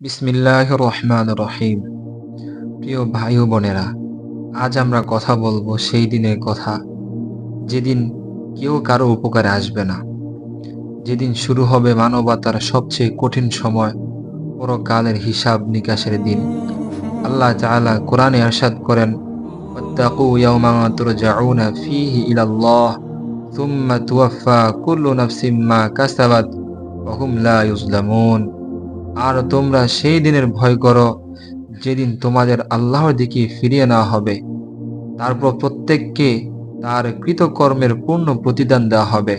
বিসমিল্লাহ রহমান রহিম প্রিয় ভাই ও বোনেরা আজ আমরা কথা বলবো সেই দিনের কথা যেদিন কেউ কারো উপকারে আসবে না যেদিন শুরু হবে মানবতার সবচেয়ে কঠিন সময় পরকালের হিসাব নিকাশের দিন আল্লাহ তাআলা কোরআনে আরশাদ করেন واتقوا يوما ترجعون فيه إلى الله ثم توفى كل نفس ما كسبت وهم لا يظلمون আর তোমরা সেই দিনের ভয় করো, যেদিন তোমাদের আল্লাহর দিকে ফিরিয়ে নেওয়া হবে। তারপর প্রত্যেককে তার কৃতকর্মের পূর্ণ প্রতিদান দেওয়া হবে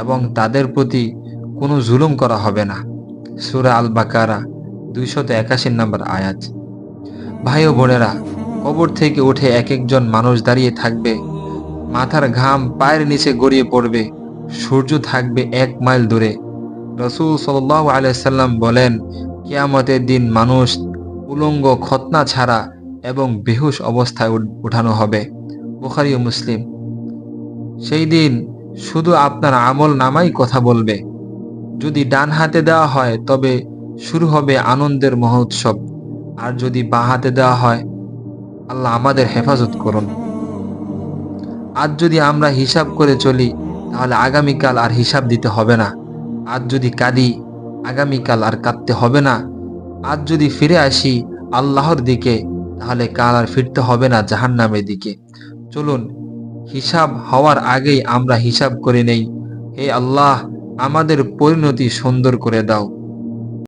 এবং তাদের প্রতি কোনো জুলুম করা হবে না। সুরা আল বাকারা দুইশত একাশি নম্বর আয়াত। ভাই ও বোনেরা, কবর থেকে উঠে এক একজন মানুষ দাঁড়িয়ে থাকবে। মাথার ঘাম পায়ের নিচে গড়িয়ে পড়বে। সূর্য থাকবে এক মাইল দূরে। রসুল সাল্লাহ আলাইসাল্লাম বলেন, কিয়ামতের দিন মানুষ উলঙ্গ খতনা ছাড়া এবং বেহুশ অবস্থায় উঠ- উঠানো হবে। বুখারি মুসলিম। সেই দিন শুধু আপনার আমল নামাই কথা বলবে। যদি ডান হাতে দেওয়া হয়, তবে শুরু হবে আনন্দের মহোৎসব। আর যদি বাঁ হাতে দেওয়া হয়, আল্লাহ আমাদের হেফাজত করুন। আজ যদি আমরা হিসাব করে চলি, তাহলে আগামীকাল আর হিসাব দিতে হবে না। আজ যদি কাঁদি, আগামীকাল আর কাঁদতে হবে না। আজ যদি ফিরে আসি আল্লাহর দিকে, তাহলে কাল আর ফিরতে হবে না জাহান নামের দিকে। চলুন, হিসাব হওয়ার আগেই আমরা হিসাব করে নেই। হে আল্লাহ, আমাদের পরিণতি সুন্দর করে দাও।